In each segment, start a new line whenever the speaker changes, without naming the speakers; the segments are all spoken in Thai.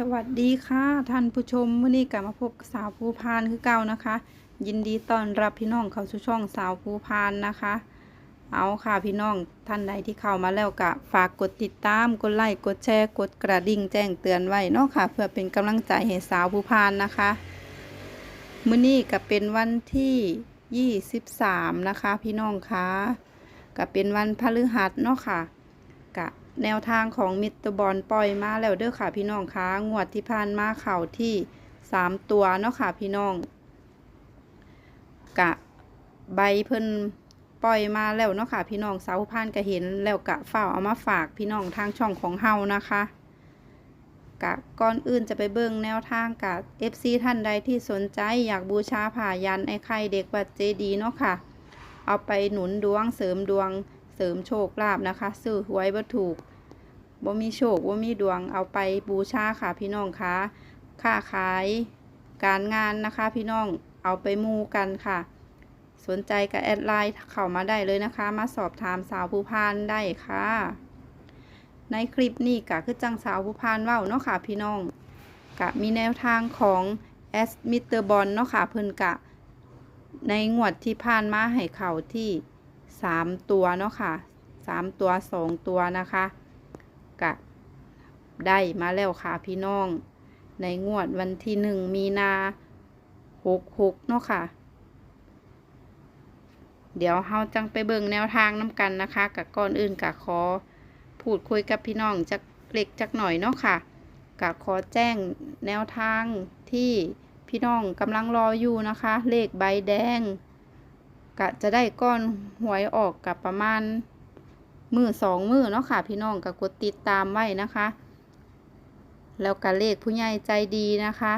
สวัสดีค่ะท่านผู้ชมวันนี้กลับมาพบสาวภูพานคือเก่านะคะ ยินดีต้อนรับพี่น้องเข้าสู่ช่องสาวภูพานนะคะ เอาค่ะพี่น้องท่านใดที่เข้ามาแล้วก็ฝากกดติดตามกดไลค์กดแชร์กดกระดิ่งแจ้งเตือนไว้เนาะค่ะ เพื่อเป็นกำลังใจให้สาวภูพานนะคะมื้อนี้ก็เป็นวันที่ 23 นะคะ พี่น้องคะก็เป็นวันพฤหัสเนาะค่ะกะ แนวทางของมิตรบอลปล่อยมาแล้วเด้อค่ะพี่น้องคะงวดที่ผ่านมาเข่าที่สามตัวเนาะค่ะพี่น้อง กะใบเพิ่นปล่อยมาแล้วเนาะค่ะพี่น้องสาวพานก็เห็นแล้วกะฝ้าเอามาฝากพี่น้องทางช่องของเฮานะคะกะก่อนอื่นจะไปเบิ่งแนวทางกับ FC ท่านใดที่สนใจอยากบูชาผ่ายันไอ้ไข่เด็กวัดเจดีเนาะค่ะ เอาไปหนุนดวงเสริมดวง เสริมโชคลาภนะคะ ซื้อหวยบ่ถูกบ่มีโชคบ่มีดวงเอาไปบูชาค่ะพี่น้องคะค้าขายการงานนะคะ พี่น้องเอาไปมูกันค่ะ สนใจกับแอดไลน์เข้ามาได้เลยนะคะ มาสอบถามสาวผู้พานได้ค่ะ ในคลิปนี้ก็คือจังสาวผู้พานว้าเนาะค่ะพี่น้องกะมีแนวทางของแอสมิเตอร์บอลเนาะค่ะเพิ่นกะ ในงวดที่ผ่านมาให้เข่าที่ สามตัวเนาะค่ะสามตัวสองตัวนะคะกะได้มาแล้วค่ะพี่น้อง ในงวดวันที่หนึ่งมีนาหกหกเนาะค่ะ เดี๋ยวเฮาจังไปเบิ่งแนวทางน้ำกันนะคะกับก่อนอื่นกะขอพูดคุยกับพี่น้องจักเล็กจักหน่อยเนาะค่ะกะขอแจ้งแนวทางที่พี่น้องกำลังรออยู่นะคะ เลขใบแดง กะจะได้ก้อนหวยออกกับประมาณมือสองมือเนาะค่ะ พี่น้องก็กดติดตามไว้นะคะ แล้วก็เลขผู้ใหญ่ใจดีนะคะ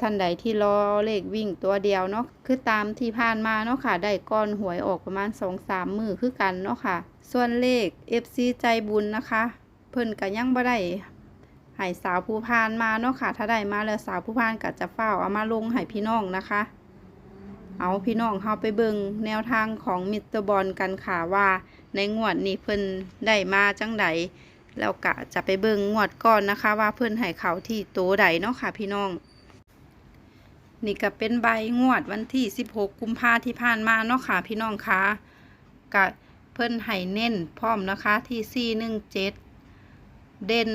ท่านใดที่รอเลขวิ่งตัวเดียวเนาะคือตามที่ผ่านมาเนาะค่ะ ได้ก้อนหวยออกประมาณสองสามมือคือกันเนาะค่ะ ส่วนเลข FC ใจบุญนะคะ เพิ่นก็ยังบ่ได้ให้สาวผู้พานมาเนาะค่ะ ถ้าได้มาแล้วสาวผู้พานก็จะเฝ้าเอามาลงให้พี่น้องนะคะ เอาพี่น้องเฮาไปเบิงแนวทางของมิสเตอร์บอลกันค่ะว่า ในงวดนี้เพิ่นได้มาจังใดแล้วกะจะไปเบิงงวดก่อนนะคะ ว่าเพิ่นให้เขาที่โตใดเนาะค่ะพี่น้อง นี่ก็เป็นใบงวดวันที่ 16 กุมภาที่ผ่านมาเนาะค่ะพี่น้องคะกะเพิ่นให้เน้นพร้อมนะคะที่417เด่น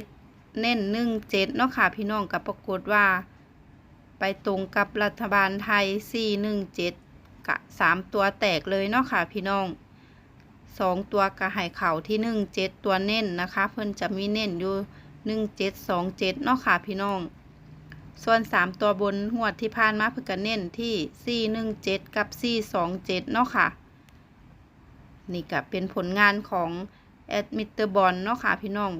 7เน้น17เนาะค่ะพี่น้องก็ปรากฏว่า ไปตรงกับรัฐบาลไทย 417 กะ 3 ตัวแตกเลยเนาะค่ะพี่น้อง 2 ตัวกะให้เข่าที่ 17 ตัวเน้นนะคะ เพิ่นจะมีเน้นอยู่ 1727 เนาะค่ะพี่น้อง ส่วน 3 ตัวบนหวดที่ผ่านมาเพิ่นก็เน้นที่ 417 กับ 427 เนาะค่ะ นี่ก็เป็นผลงานของแอดมิเตอร์บอลเนาะค่ะพี่น้อง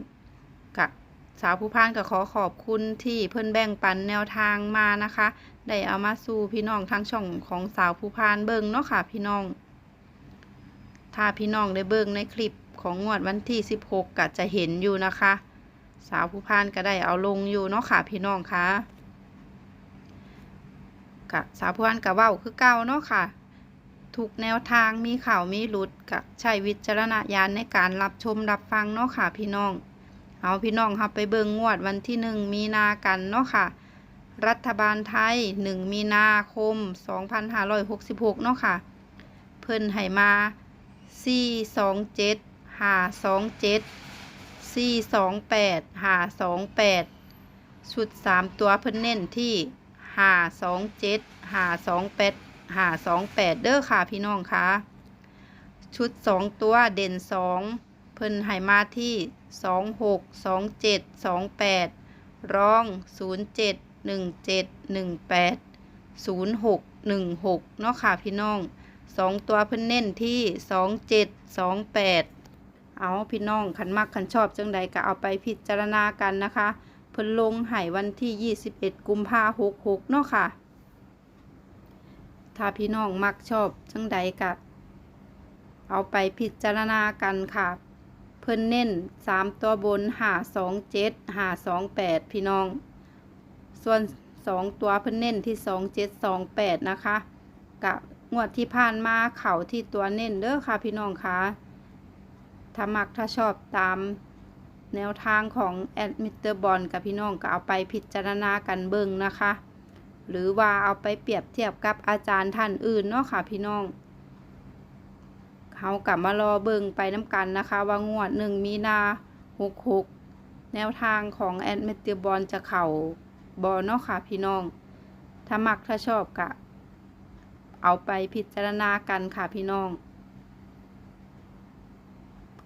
สาวผู้พานก็ขอขอบคุณที่เพิ่อนแบ่งปันแนวทางมานะคะ ได้เอามาสู่พี่น้องทางช่องของสาวผู้พานเบิ่งเนาะค่ะพี่น้อง ถ้าพี่น้องได้เบิ่งในคลิปของงวดวันที่ 16 ก็จะเห็นอยู่นะคะ สาวผู้พานก็ได้เอาลงอยู่เนาะค่ะพี่น้องคะกะสาวผู้พานก็เว้าคือเก่าเนาะค่ะทุกแนวทางมีข่าวมีหลุดกะใช้วิจารณญาณในการรับชมรับฟังเนาะค่ะพี่น้อง เอาพี่น้องครับไปเบิงงวดวันที่หนึ่งมีนากันเนาะค่ะ รัฐบาลไทยหนึ่งมีนาคมสองพันห้าร้อยหกสิบหกเนาะค่ะ เพิ่นให้มาสี่สองเจ็ดหาสองเจ็ดสี่สองแปดหาสองแปดสุดสามตัวเพิ่นเน้นที่หาสองเจ็ดหาสองแปดหาสองแปดเด้อค่ะพี่น้องคะชุดสองตัวเด่นสอง แปดศูนย์หกหนึ่งหกเนาะค่ะพี่น้องสองตัวเพิ่นเน้นที่สองเจ็ดสองแปดเอาพี่น้องขันมักขันชอบจังใดก็เอาไปพิจารณากันนะคะ เพิ่นลงใหายวันที่ยี่สิบเอ็ดกุมภาหกหกเนาะค่ะ ถ้าพี่น้องมักชอบจังใดก็เอาไปพิจารณากันค่ะ เพิ่นเน้นสามตัวบนหาสองเจ็ดหาสองแปดพี่น้อง ส่วนสองตัวเพิ่นเน้นที่สองเจ็ดสองแปดนะคะกะงวดที่ผ่านมาเข่าที่ตัวเน้นเด้อค่ะพี่น้องคะถ้ามักถ้าชอบตามแนวทางของแอดมิเตอร์บอลกับพี่น้องก็เอาไปพิจารณากันเบิ่งนะคะ หรือว่าเอาไปเปรียบเทียบกับอาจารย์ท่านอื่นเนาะค่ะพี่น้อง เขากลับมารอเบิ่งไปน้ำกันนะคะ ว่างวดหนึ่งมีนาหกหกแนวทางของแอดมิเตอร์บอลจะเข่าบอลเนาะค่ะพี่น้อง ถ้ามักถ้าชอบกะ เอาไปพิจารณากันค่ะพี่น้อง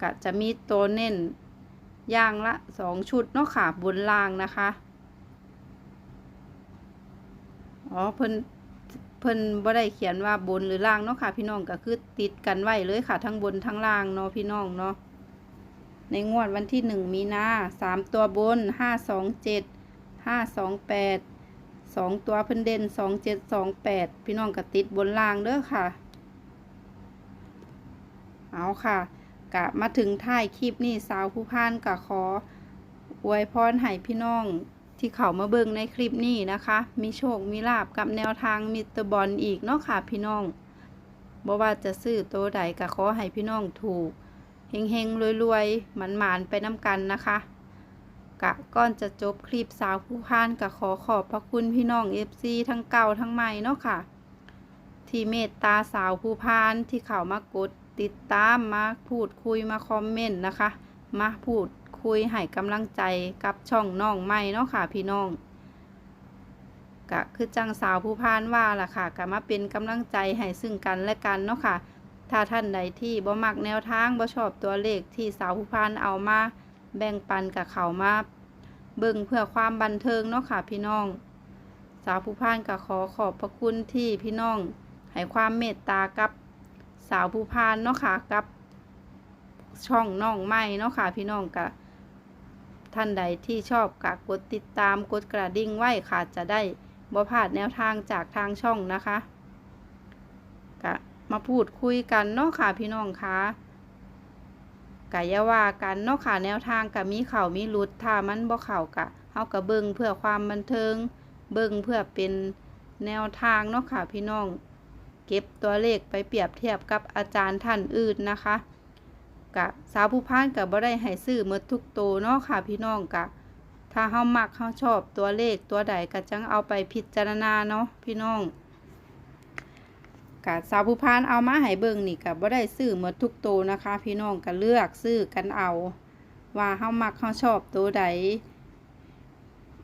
กะจะมีตัวเน้นย่างละสองชุดเนาะค่ะบนล่างนะคะ อ๋อเพิ่น เพิ่นบ่ได้เขียนว่าบนหรือล่างเนาะค่ะ พี่น้องก็คือติดกันไว้เลยค่ะ ทั้งบนทั้งล่างเนาะพี่น้องเนาะในงวดวันที่หนึ่งมีนาสามตัวบนห้าสองเจ็ดห้าสองแปดสองตัวเพิ่นเด่นสองเจ็ดสองแปดพี่น้องก็ติดบนล่างเด้อค่ะ เอาค่ะกะมาถึงท้ายคลิปนี้สาวผู้พานกะขออวยพรให้พี่น้อง ที่เขามาเบิ่งในคลิปนี้นะคะ มีโชค มีลาบกับแนวทางมิตรบอลอีกเนาะค่ะพี่น้องบ่ว่าจะซื้อตัวใดก็ขอให้พี่น้องถูกเฮงๆรวยๆหมันๆไปน้ำกันนะคะกะก่อนจะจบคลิปสาวผู้พานก็ขอขอบพระคุณพี่น้อง FC ทั้งเก่าทั้งใหม่เนาะค่ะ ที่เมตตาสาวผู้พานที่เขามากดติดตามมาพูดคุยมาคอมเมนต์นะคะ มาพูด คุยให้กำลังใจกับช่องน้องใหม่เนาะค่ะพี่น้องก็คือจังสาวผู้พานว่าล่ะค่ะก็มาเป็นกำลังใจให้ซึ่งกันและกันเนาะค่ะ ถ้าท่านใดที่บ่มักแนวทางบ่ชอบตัวเลขที่สาวผู้พานเอามาแบ่งปันกับเขามาเบิ่งเพื่อความบันเทิงเนาะค่ะพี่น้อง สาวผู้พานก็ขอขอบพระคุณที่พี่น้องให้ความเมตตากับสาวผู้พานเนาะค่ะกับช่องน้องใหม่เนาะค่ะพี่น้องกะ ท่านใดที่ชอบกะกดติดตามกดกระดิ่งไว้ค่ะจะได้บ่พลาดแนวทางจากทางช่องนะคะกะมาพูดคุยกันเนาะค่ะพี่น้องคะกะยาว่ากันเนาะค่ะแนวทางกะมีเข่ามีหลุดถ้ามันบ่เข่ากะเฮากะเบิ่งเพื่อความบันเทิง เบิ่งเพื่อเป็นแนวทางเนาะค่ะพี่น้อง เก็บตัวเลขไปเปรียบเทียบกับอาจารย์ท่านอื่นนะคะ กะสาวผู้พานกับบ่ได้ให้ซื้อหมดทุกตัวเนาะค่ะพี่น้องกะ ถ้าเฮามักเฮาชอบตัวเลขตัวใดก็จังเอาไปพิจารณาเนาะพี่น้องกะสาวผู้พานเอามาให้เบิ่งนี่กะบ่ได้ซื้อหมดทุกตัวนะคะ พี่น้องก็เลือกซื้อกันเอา ว่าเฮามักเฮาชอบตัวใด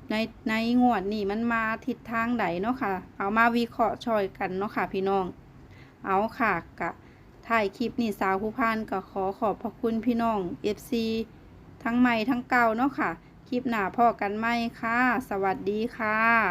ในในงวดนี่มันมาทิศทางใดเนาะค่ะ เอามาวิเคราะห์ช่อยกันเนาะค่ะ พี่น้อง เอาค่ะกะ ถ่ายคลิปนี่สาวผู้พานก็ขอขอบพระคุณพี่น้อง FC ทั้งใหม่ทั้งเก่าเนาะค่ะ คลิปหน้าพ่อกันไหมค่ะ สวัสดีค่ะ